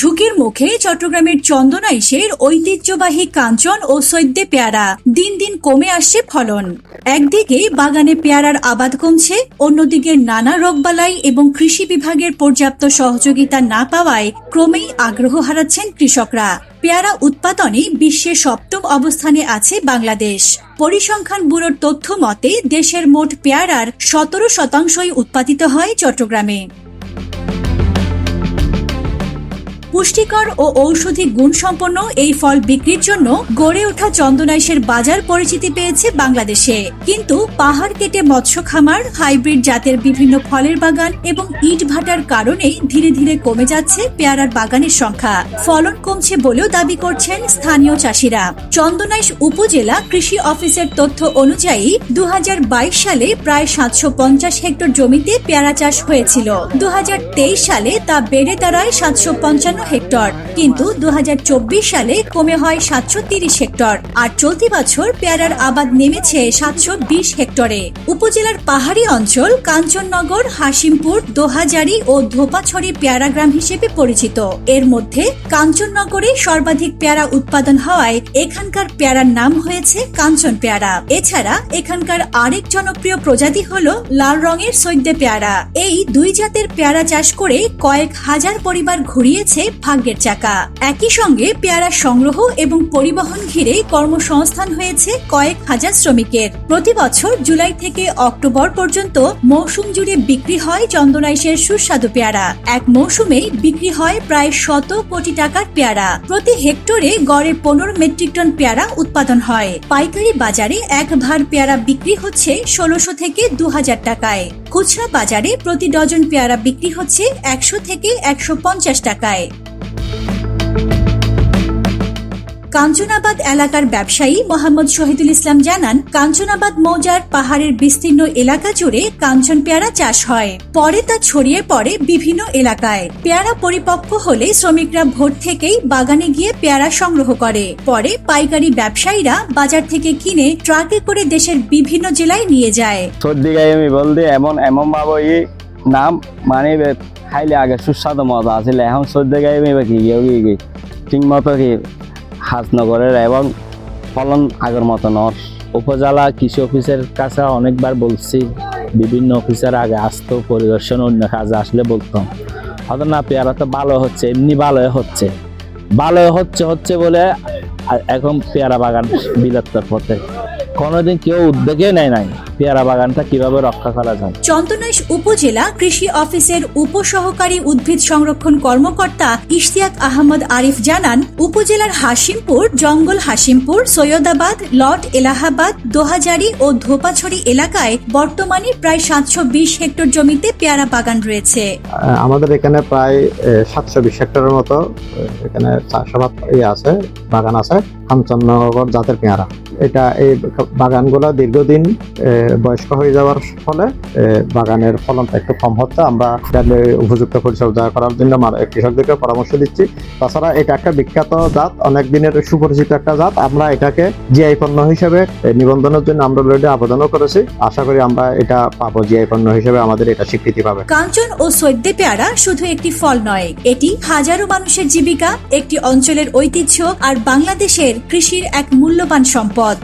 ঝুঁকির মুখে চট্টগ্রামের চন্দনা চন্দনাইশের ঐতিহ্যবাহী কাঞ্চন ও সৈদ্যে পেয়ারা দিন দিন কমে আসছে ফলন। একদিকে বাগানে পেয়ারার আবাদ কমছে, অন্যদিকে নানা রোগবালাই এবং কৃষি বিভাগের পর্যাপ্ত সহযোগিতা না পাওয়ায় ক্রমেই আগ্রহ হারাচ্ছেন কৃষকরা। পেয়ারা উৎপাদনে বিশ্বের সপ্তম অবস্থানে আছে বাংলাদেশ। পরিসংখ্যান ব্যুরোর তথ্য মতে, দেশের মোট পেয়ারার সতেরো শতাংশই উৎপাদিত হয় চট্টগ্রামে। পুষ্টিকর ও ঔষধি গুণসম্পন্ন এই ফল বিক্রির জন্য গড়ে ওঠা চন্দনাইশের বাজার পরিচিতি পেয়েছে বাংলাদেশে। কিন্তু পাহাড় কেটে মৎস্য খামার, হাইব্রিড জাতের বিভিন্ন ফলের বাগান এবং ইট ভাটার কারণেই ধীরে ধীরে কমে যাচ্ছে পেয়ারার বাগানের সংখ্যা। ফলন কমছে বলেও দাবি করছেন স্থানীয় চাষিরা। চন্দনাইশ উপজেলা কৃষি অফিসের তথ্য অনুযায়ী দু হাজার বাইশ সালে প্রায় সাতশো পঞ্চাশ হেক্টর জমিতে পেয়ারা চাষ হয়েছিল। দু হাজার তেইশ সালে তা বেড়ে দাঁড়ায় সাতশো পঞ্চান্ন হেক্টর, কিন্তু দু হাজার চব্বিশ সালে কমে হয় সাতশো হেক্টর। আর চলতি বছর পেয়ারার আবাদ নেমেছে সাতশো বিশ হেক্টরে। উপজেলার পাহাড়ি অঞ্চল কাঞ্চননগর হাসিমপুর দোহাজারি ও ধোপাছড়ি পেয়ারা গ্রাম হিসেবে পরিচিত। এর মধ্যে কাঞ্চননগরে সর্বাধিক পেয়ারা উৎপাদন হওয়ায় এখানকার পেয়ারার নাম হয়েছে কাঞ্চন পেয়ারা। এছাড়া এখানকার আরেক জনপ্রিয় প্রজাতি হল লাল রঙের সৈদ্যে পেয়ারা। এই দুই জাতের পেয়ারা চাষ করে কয়েক হাজার পরিবার ঘুরিয়েছে ভাগ্যের চাকা। একই সঙ্গে পেয়ারা সংগ্রহ এবং পরিবহন ঘিরে কর্মসংস্থান হয়েছে কয়েক হাজার শ্রমিকের। প্রতি বছর জুলাই থেকে অক্টোবর পর্যন্ত মৌসুম জুড়ে বিক্রি হয় চন্দনাইশের সুস্বাদু পেয়ারা। এক মৌসুমে বিক্রি হয় প্রায় শত কোটি টাকার পেয়ারা। প্রতি হেক্টরে গড়ে পনেরো মেট্রিক টন পেয়ারা উৎপাদন হয়। পাইকারি বাজারে এক ভার পেয়ারা বিক্রি হচ্ছে ষোলোশো থেকে দু হাজার টাকায়। খুচরা বাজারে প্রতি ডজন পেয়ারা বিক্রি হচ্ছে একশো থেকে একশো পঞ্চাশ টাকায়। কাঞ্চনাবাদ এলাকার ব্যবসায়ী মোহাম্মদ শহীদুল ইসলাম জানান, কাঞ্চনাবাদ মৌজার পাহাড়ের বিস্তীর্ণ এলাকা জুড়ে কাঞ্চন পেয়ারা চাষ হয়। পরে তা ছড়িয়ে পড়ে বিভিন্ন এলাকায়। পেয়ারা পরিপক্ক হলে শ্রমিকরা ভোর থেকেই বাগানে গিয়ে পেয়ারা সংগ্রহ করে। পরে পাইকারি ব্যবসায়ীরা বাজার থেকে কিনে ট্রাকে করে দেশের বিভিন্ন জেলায় নিয়ে যায়। সর্দি গায়ে আমি বলতে, এমন এমন ভাবে নাম মানে খাইলে আগে সুস্বাদু মজা আছিল এখন সর্দি গায়ে আমি কি কি কি? ঠিক মতো কি হাজনগরের এবং ফলন আগের মতো নর। উপজেলা কৃষি অফিসের কাছে অনেকবার বলছি, বিভিন্ন অফিসার আগে আসতো, পরিদর্শন অন্য কাজে আসলে বলতাম। হয়তো না পেয়ারা তো ভালো হচ্ছে, এমনি ভালো হচ্ছে। ভালো হচ্ছে হচ্ছে বলে এখন পেয়ারা বাগান বিলাত্তর পথে। কোনোদিন কেউ উদ্যোগে নেয় নাই। পেয়ারা বাগানটা কীভাবে রক্ষা করা যায়? চন্দনাইশ উপজেলা কৃষি অফিসের উপসহকারী উদ্ভিদ সংরক্ষণ কর্মকর্তা ইশতিয়াক আহমদ আরিফ জানান উপজেলার হাসিমপুর জঙ্গল হাসিমপুর সৈয়দাবাদ লট এলাহাবাদ দোহাজারি ও ধোপাছড়ি এলাকায় বর্তমানে প্রায় সাতশো বিশ হেক্টর জমিতে পেয়ারা বাগান রয়েছে। আহ, আমাদের এখানে প্রায় সাতশো বিশ হেক্টরের মতো এখানে চাষাবাদ আছে বাগান আছে কাঞ্চননগর জাতের পেয়ারা। এটা এই বাগানগুলো দীর্ঘদিন আহ, বয়স্ক হয়ে যাওয়ার ফলে বাগানের ফলনটা একটু কম হচ্ছে। আমরা উপযুক্ত পরিচর্যা করার জন্য কৃষকদেরকে পরামর্শ দিচ্ছি। তাছাড়া এটা একটা বিখ্যাত জাত, অনেক দিনের সুপরিচিত একটা জাত। আমরা এটাকে জিআই পণ্য হিসেবে নিবন্ধনের জন্য আমরা অলরেডি আবেদনও করেছি। আশা করি আমরা এটা পাবো জিআই পণ্য হিসেবে, আমাদের এটা স্বীকৃতি পাবে। কাঞ্চন ও সৈদ্যে পেয়ারা শুধু একটি ফল নয়, এটি হাজারো মানুষের জীবিকা, একটি অঞ্চলের ঐতিহ্য আর বাংলাদেশের কৃষির এক মূল্যবান সম্পদ।